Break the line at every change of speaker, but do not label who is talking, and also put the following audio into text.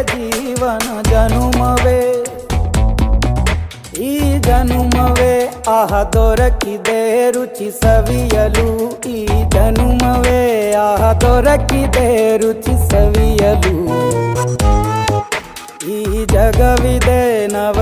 ಕಲೆಯ ಜೀವನ ಜನುಮವೇ ಈ ಜನುಮವೇ ಆಹ ದೊರಕಿದೆ ರುಚಿ ಸವಿಯಲು ಈ ಜನುಮವೇ ಆಹ ದೊರಕಿದೆ ರುಚಿ ಸವಿಯಲು ಈ ಜಗವಿದೆ ನವರಸಗಳ